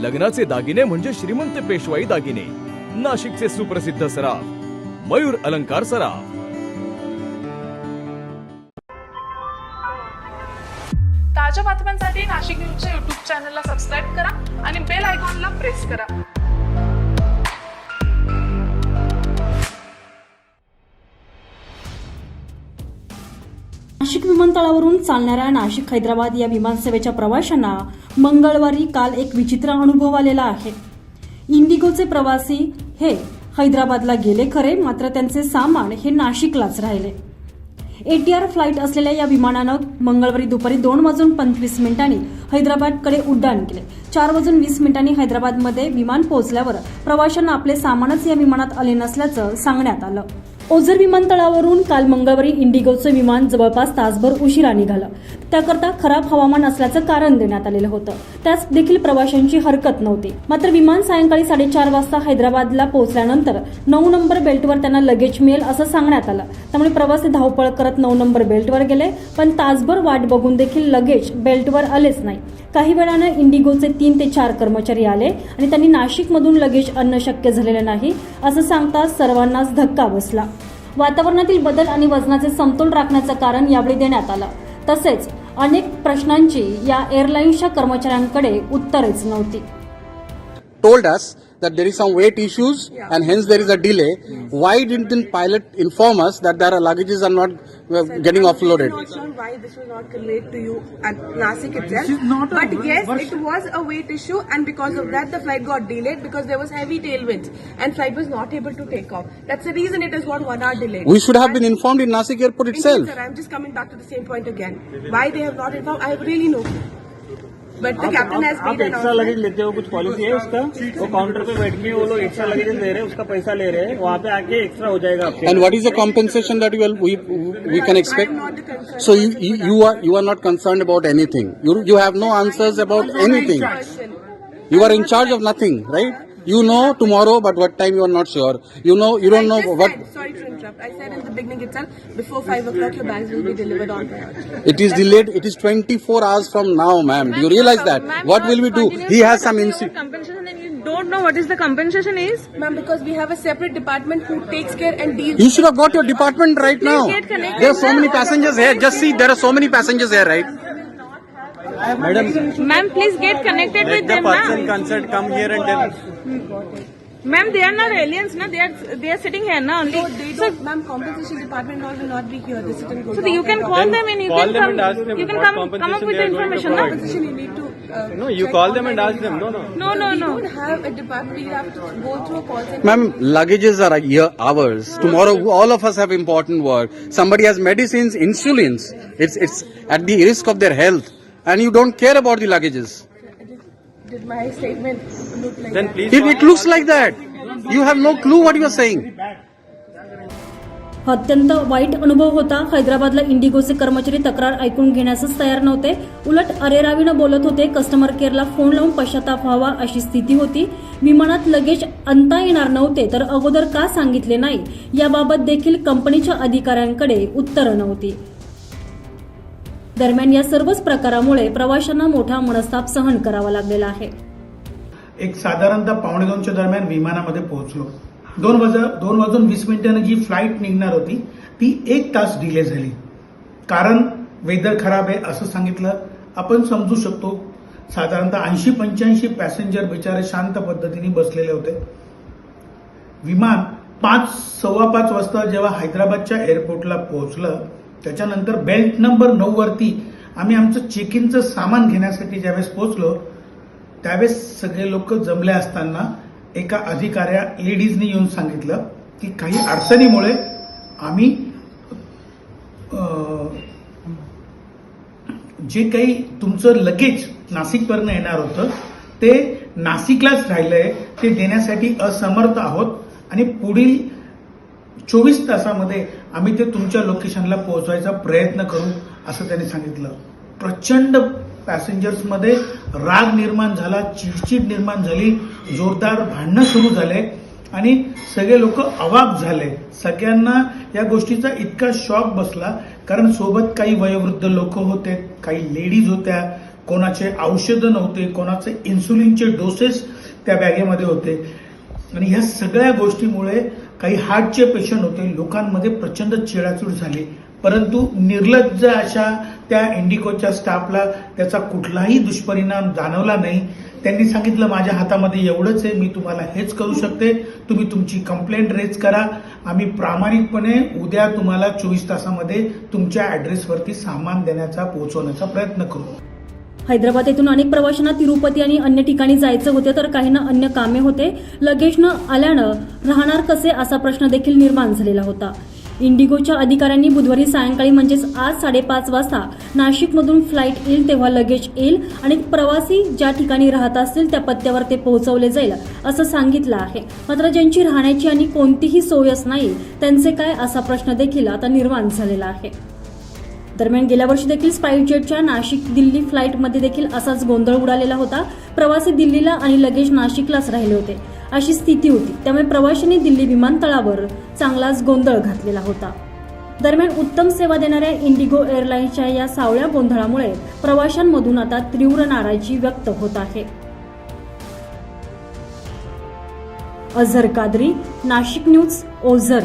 लग्नाचे दागिने म्हणजे श्रीमंत पेशवाई दागिने. नाशिकचे सुप्रसिद्ध सराफ मयूर अलंकार सराफ. ताज्या बातम्यांसाठी नाशिक न्यूजच्या युट्यूब चॅनलला सबस्क्राईब करा आणि बेल आयकॉनला प्रेस करा. नाशिक विमानतळावरून चालणाऱ्या नाशिक हैदराबाद या विमानसेवेच्या प्रवाशांना मंगळवारी काल एक विचित्र अनुभव आलेला आहे. इंडिगोचे प्रवासी हे हैदराबादला गेले खरे मात्र त्यांचे सामान हे नाशिकलाच राहिले. एटीआर फ्लाईट असलेल्या या विमानानं मंगळवारी दुपारी दोन वाजून पंचवीस मिनिटांनी हैदराबादकडे उड्डाण केले. चार वाजून वीस मिनिटांनी हैदराबादमध्ये विमान पोहोचल्यावर प्रवाशांना आपले सामानच या विमानात आले नसल्याचं सांगण्यात आलं. ओझर विमानतळावरून काल मंगळवारी इंडिगोचं विमान जवळपास तासभर उशिरा निघालं. त्याकरता खराब हवामान असल्याचं कारण देण्यात आलेलं होतं. त्यास देखील प्रवाशांची हरकत नव्हती. मात्र विमान सायंकाळी साडेचार वाजता हैदराबादला पोहोचल्यानंतर नऊ नंबर बेल्टवर त्यांना लगेज मिळेल असं सांगण्यात आलं. त्यामुळे प्रवासी धावपळ करत नऊ नंबर बेल्टवर गेले पण तासभर वाट बघून देखील लगेज बेल्टवर आलेच नाही. काही वेळानं इंडिगोचे तीन ते चार कर्मचारी आले आणि त्यांनी नाशिकमधून लगेज आणणं शक्य झालेलं नाही असं सांगताच सर्वांनाच धक्का बसला. वातावरणातील बदल आणि वजनाचे समतोल राखण्याचं कारण यावेळी देण्यात आलं. तसेच अनेक प्रश्नांची या एअरलाईन्सच्या कर्मचाऱ्यांकडे उत्तरेच नव्हती. Told us that there is some weight issues and hence there is a delay. Why didn't pilot inform us that their luggages are not uh, getting offloaded? I'm not sure why this was not conveyed to you at Nasik itself. but yes, it was a weight issue, and because of that, the flight got delayed because there was heavy tailwinds and flight was not able to take off. That's the reason it is got one hour delayed. We should have been informed in Nasik airport Indeed, itself. sir, I'm just coming back to the same point again. Why they have not informed, I really know. But the captain has been extra luggage लेते हो कुछ policy है उसका? वो counter पे बैठ के वो लोग extra luggage ले रहे हैं उसका पैसा ले रहे हैं वहाँ पे आके एक्स्ट्रा हो जाएगा and what is the compensation that you we we can expect so you are you are not concern about anything you you have no answers about anything you are in charge of nothing right You know tomorrow, but what time you are not sure. You know you don't I know what. said, sorry to interrupt. I said in the beginning itself, before 5 o'clock, your bags will be delivered on priority. It is delayed. It is 24 hours from now, ma'am. Do you realize that? What will we do? He has some incident. compensation and you don't know what is the compensation is Ma'am, because we have a separate department who takes care and deals. You should have got your department right now. get connected, There are so many passengers here. Just see, there are so many passengers here, right? Ma'am ma'am, please get connected with them na concerned come here and tell ma'am they are not aliens na they are they are sitting here na only So they don't, ma'am, compensation department all will not be here. They sit and go so you can call them and you call can them come and ask them you can what come come up compensation with they the are going to information na Compensation you need to. Uh, no you check call them and online ask them no no no no we no don't have a department. We have to go through a call center. Ma'am, luggages are here hours. Tomorrow, all of us have important work. Somebody has medicines, insulins. It's it's at the risk of their health, and you don't care about the luggages. Did my statement look like then that? please It, it looks like that. You have no clue what you are saying. अत्यंत वाईट अनुभव होता हैदराबादला इंडिगोचे कर्मचारी तक्रार ऐकून घेण्यासच तयार नव्हते उलट अरेरावीनं बोलत होते कस्टमर केअरला फोन लावून पश्चाताप व्हावा अशी स्थिती होती विमानात लगेच आणता येणार नव्हते तर अगोदर का सांगितले नाही याबाबत देखील कंपनीच्या अधिकाऱ्यांकडे उत्तरं नव्हती दरम्यान या सर्वच प्रकारामुळे प्रवाशांना मोठा मनस्ताप सहन करावा लागलेला आहे. एक साधारणतः पावणे दोनच्या दरम्यान विमानामध्ये पोहोचलो. दोन वाजा दोन वाजून वीस मिनिटांनी जी फ्लाईट निघणार होती ती एक तास डिले झाली. कारण वेदर खराब आहे असं सांगितलं. आपण समजू शकतो साधारणतः ऐंशी पंच्याऐंशी पॅसेंजर बिचारे शांत पद्धतीने बसलेले होते. विमान पाच सव्वा पाच वाजता जेव्हा हैदराबादच्या एअरपोर्टला पोहोचलं त्याच्यानंतर बेल्ट नंबर नऊ वरती आम्ही आमचं चेक इनचं सामान घेण्यासाठी ज्यावेळेस पोहोचलो त्यावेळेस सगळे लोक जमले असताना एका अधिकाऱ्या लेडीजनी येऊन सांगितलं की काही अडचणीमुळे आम्ही जे काही तुमचं लगेज नाशिकवरनं येणार होतं ते नाशिकलाच राहिलंय ते देण्यासाठी असमर्थ आहोत आणि पुढील चोवीस तासामध्ये आम्ही ते तुमच्या लोकेशनला पोहोचवायचा प्रयत्न करू असं त्यांनी सांगितलं. प्रचंड पॅसेंजर्समध्ये राग निर्माण झाला चिडचिड निर्माण झाली जोरदार भांडणं सुरू झाले आणि सगळे लोक अवाक झाले. सगळ्यांना या गोष्टीचा इतका शॉक बसला कारण सोबत काही वयोवृद्ध लोक होते काही लेडीज होत्या कोणाचे औषधं नव्हते कोणाचे इन्सुलिनचे डोसेस त्या बॅगेमध्ये होते. आणि ह्या सगळ्या गोष्टीमुळे काही हार्टचे पेशंट होते लोकांमध्ये प्रचंड चिडाचूड झाली. परंतु निर्लज्ज अशा त्या इंडिकोच्या स्टाफला त्याचा कुठलाही दुष्परिणाम जाणवला नाही. त्यांनी सांगितलं माझ्या हातामध्ये एवढंच आहे मी तुम्हाला हेच करू शकते. तुम्ही तुमची कंप्लेंट रेज करा. आम्ही प्रामाणिकपणे उद्या तुम्हाला चोवीस तासामध्ये तुमच्या ॲड्रेसवरती सामान देण्याचा पोहोचवण्याचा प्रयत्न करू. हैदराबाद येथून अनेक प्रवाशांना तिरुपती आणि अन्य ठिकाणी जायचं होते तर काहींना अन्य कामे होते. लगेच न आल्यानं राहणार कसे असा प्रश्न देखील निर्माण झालेला होता. इंडिगोच्या अधिकाऱ्यांनी बुधवारी सायंकाळी म्हणजेच आज साडेपाच वाजता नाशिकमधून फ्लाईट येईल तेव्हा लगेज येईल आणि प्रवासी ज्या ठिकाणी राहत असतील त्या पत्त्यावर ते पोहोचवले जाईल असं सांगितलं आहे. मात्र ज्यांची राहण्याची आणि कोणतीही सोयच नाही त्यांचे काय असा प्रश्न देखील आता निर्माण झालेला आहे. दरम्यान गेल्या वर्षी देखील स्पाईस जेटच्या नाशिक दिल्ली फ्लाईटमध्ये देखील असाच गोंधळ उडालेला होता. प्रवासी दिल्लीला आणि लगेच नाशिकलाच राहिले होते. अशी स्थिती होती. त्यामुळे प्रवाशांनी दिल्ली विमानतळावर चांगलाच गोंधळ घातलेला होता. दरम्यान उत्तम सेवा देणाऱ्या इंडिगो एअरलाईन्सच्या या सावळ्या गोंधळामुळे प्रवाशांमधून आता तीव्र नाराजी व्यक्त होत आहे. अझर कादरी नाशिक न्यूज ओझर.